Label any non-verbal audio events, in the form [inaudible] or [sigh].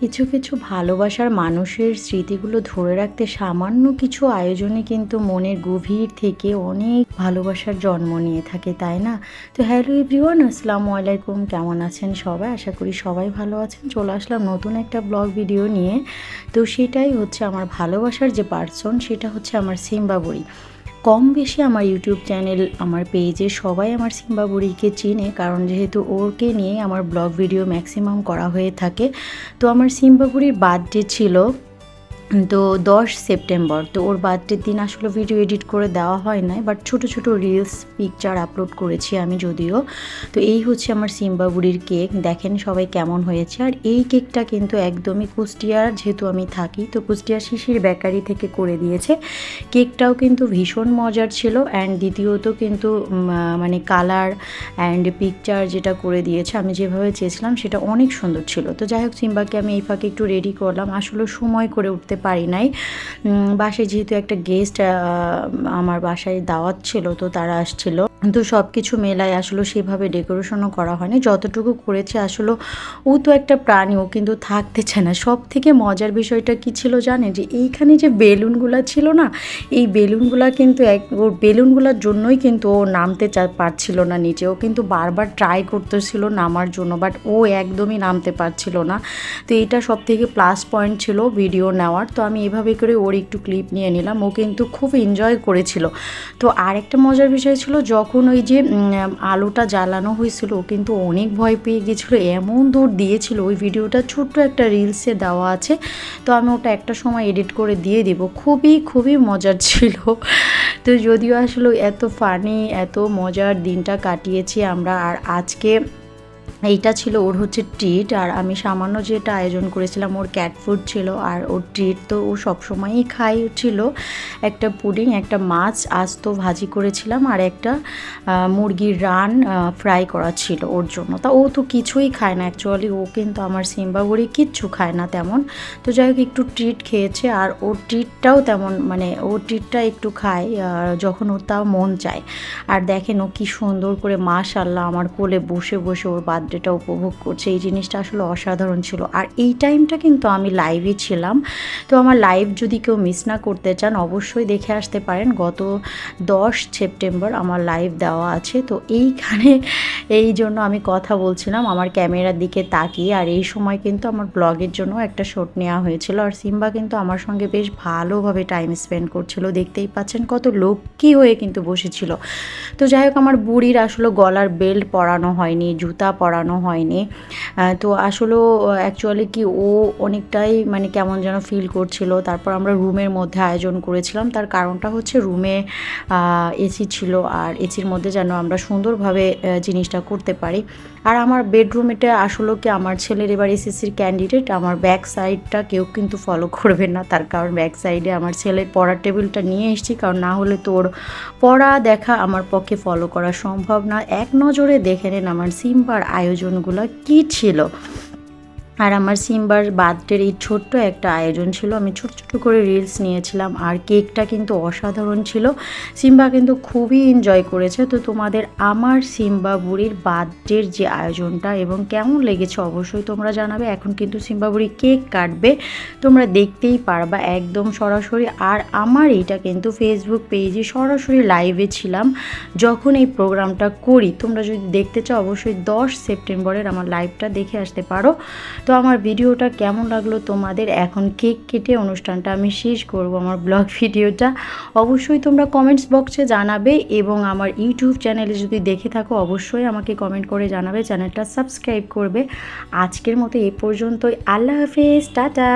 কিছু কিছু ভালোবাসার মানুষের স্মৃতিগুলো ধরে রাখতে সামান্য কিছু আয়োজনে কিন্তু মনের গভীর থেকে অনেক ভালোবাসার জন্ম নিয়ে থাকে, তাই না? তো হ্যালো এভরিওয়ান, আসসালামু আলাইকুম। কেমন আছেন সবাই? আশা করি সবাই ভালো আছেন। চলে আসলাম নতুন একটা ব্লগ ভিডিও নিয়ে। তো সেটাই হচ্ছে আমার ভালোবাসার যে পার্সন সেটা হচ্ছে আমার সিম্বাবুড়ি কম বেশি আমার ইউটিউব চ্যানেল আমার পেজে সবাই আমার সিম্বাবুড়িকে চিনে, কারণ যেহেতু ওরকে নিয়ে আমার ব্লগ ভিডিও ম্যাক্সিমাম করা হয়ে থাকে। তো আমার সিম্বাবুড়ির বার্থডে ছিল তো দশ সেপ্টেম্বর, তো ওর বার্থডের দিন আসলে ভিডিও এডিট করে দেওয়া হয় নাই বাট ছোট ছোট রিলস পিকচার আপলোড করেছি আমি যদিও। তো এই হচ্ছে আমার সিম্বাবুড়ির কেক দেখেন সবাই কেমন হয়েছে। আর এই কেকটা কিন্তু একদমই কুষ্টিয়ার, যেহেতু আমি থাকি, তো কুষ্টিয়ার শিশির বেকারি থেকে করে দিয়েছে। কেকটাও কিন্তু ভীষণ মজার ছিল অ্যান্ড দ্বিতীয়ত কিন্তু মানে কালার অ্যান্ড পিকচার যেটা করে দিয়েছে, আমি যেভাবে চেয়েছিলাম সেটা অনেক সুন্দর ছিল। তো যাই হোক, সিম্বাকে আমি এই ফাঁকে একটু রেডি করলাম। আসলে সময় করে উঠতে পারি নাই। বাসায় যেহেতু একটা গেস্ট আমার বাসায় দাওয়াত ছিল, তো তারা আসছিল। তো সব কিছু মেলায় আসলে সেভাবে ডেকোরেশনও করা হয়নি। যতটুকু করেছে আসলে ও তো একটা প্রাণী, ও কিন্তু থাকতে চায় না। সব থেকে মজার বিষয়টা কি ছিল জানে যে এইখানে যে বেলুনগুলো ছিল না, এই বেলুনগুলো কিন্তু এক ওর বেলুনগুলোর জন্যই কিন্তু ও নামতে পারছিল না নিচে ও কিন্তু বারবার ট্রাই করতেছিল নামার জন্য বাট ও একদমই নামতে পারছিল না। তো এটা সব থেকে প্লাস পয়েন্ট ছিল ভিডিও নেওয়ার। তো আমি এভাবে করে ওর একটু ক্লিপ নিয়ে নিলাম। ও কিন্তু খুব এনজয় করেছিল। তো আরেকটা মজার বিষয় ছিল, যখন ওই যে আলোটা জ্বালানো হয়েছিল, ও কিন্তু অনেক ভয় পেয়ে গেছিল এমন দৌড় দিয়েছিল, ওই ভিডিওটা ছোট্ট একটা রিলসে দেওয়া আছে। তো আমি ওটা একটা সময় এডিট করে দিয়ে দিব। খুবই খুবই মজার ছিল। তো যদিও আসলে এত ফানি এত মজার দিনটা কাটিয়েছি আমরা। আর আজকে এইটা ছিল ওর হচ্ছে ট্রিট আর আমি সামান্য যেটা আয়োজন করেছিলাম, ওর ক্যাট ফুড ছিল, আর ওর ট্রিট তো ও সবসময়ই খাই ছিল একটা পুডিং একটা মাছ আস্ত ভাজি করেছিলাম, আর একটা মুরগির রান ফ্রাই করা ছিল ওর জন্য। তা ও তো কিছুই খায় না অ্যাকচুয়ালি ও কিন্তু আমার সিম্বাবুড়ি কিচ্ছু খায় না তেমন। তো যাই হোক, একটু ট্রিট খেয়েছে, আর ওর ট্রিটটাও তেমন মানে ও ট্রিটটা একটু খায় যখন ও তাও মন চায়। আর দেখেন ও কী সুন্দর করে মাশাল্লাহ আমার কোলে বসে বসে ওর বার্থডেটা উপভোগ করছে, এই জিনিসটা আসলে অসাধারণ ছিল। আর এই টাইমটা কিন্তু আমি লাইভে ছিলাম। তো আমার লাইভ যদি কেউ মিস না করতে চান, অবশ্যই দেখে আসতে পারেন। গত দশ সেপ্টেম্বর আমার লাইভ দেওয়া আছে। তো এইখানে [laughs] এই জন্য আমি কথা বলছিলাম, আমার ক্যামেরার দিকে তাকিয়ে। আর এই সময় কিন্তু আমার ব্লগের জন্য একটা শট নেওয়া হয়েছিল। আর সিম্বা কিন্তু আমার সঙ্গে বেশ ভালোভাবে টাইম স্পেন্ড করছিল। দেখতেই পাচ্ছেন কত লক্ষ্মী হয়ে কিন্তু বসেছিল। তো যাই হোক, আমার বুড়ির আসলে গলার বেল্ট পরানো হয়নি, জুতা পরানো হয়নি। তো আসলেও অ্যাকচুয়ালি কি ও অনেকটাই মানে কেমন যেন ফিল করছিল। তারপর আমরা রুমের মধ্যে আয়োজন করেছিলাম। তার কারণটা হচ্ছে রুমে এসি ছিল আর এসির মধ্যে যেন আমরা সুন্দরভাবে জিনিসটা করতে পারি। আর আমার বেডরুমেটা আসলে কি আমার ছেলের এবার এসএসসির ক্যান্ডিডেট আমার ব্যাক সাইডটা কেউ কিন্তু ফলো করবে না। তার কারণ ব্যাক সাইডে আমার ছেলের পড়ার টেবিলটা নিয়ে এসেছি। কারণ না হলে তোর পড়া দেখা আমার পক্ষে ফলো করা সম্ভব না। এক নজরে দেখে নেন আমার সিম্বার আয়োজনগুলো কি ছিল? আর আমার সিম্বার বার্থডের এই ছোট্ট একটা আয়োজন ছিল। আমি ছোট ছোট করে রিলস নিয়েছিলাম আর কেকটা কিন্তু অসাধারণ ছিল। সিম্বা কিন্তু খুবই এনজয় করেছে। তো তোমাদের আমার সিম্বা বুড়ির বার্থডের যে আয়োজনটা এবং কেমন লেগেছে অবশ্যই তোমরা জানাবে। এখন কিন্তু সিম্বা বুড়ি কেক কাটবে। তোমরা দেখতেই পারবা একদম সরাসরি। আর আমার এইটা কিন্তু ফেসবুক পেজে সরাসরি লাইভে ছিলাম। যখন এই প্রোগ্রামটা করি, তোমরা যদি দেখতে চাও অবশ্যই দশ সেপ্টেম্বরের আমার লাইভটা দেখে আসতে পারো। তো আমার ভিডিওটা কেমন লাগল তোমাদের? এখন কেক কেটে অনুষ্ঠানটা আমি শেষ করব আমার ব্লগ ভিডিওটা। অবশ্যই তোমরা কমেন্টস বক্সে জানাবে এবং আমার ইউটিউব চ্যানেলে যদি দেখে থাকো, অবশ্যই আমাকে কমেন্ট করে জানাবে, চ্যানেলটা সাবস্ক্রাইব করবে। আজকের মতো এ পর্যন্তই। আল্লাহ হাফেজ, টাটা।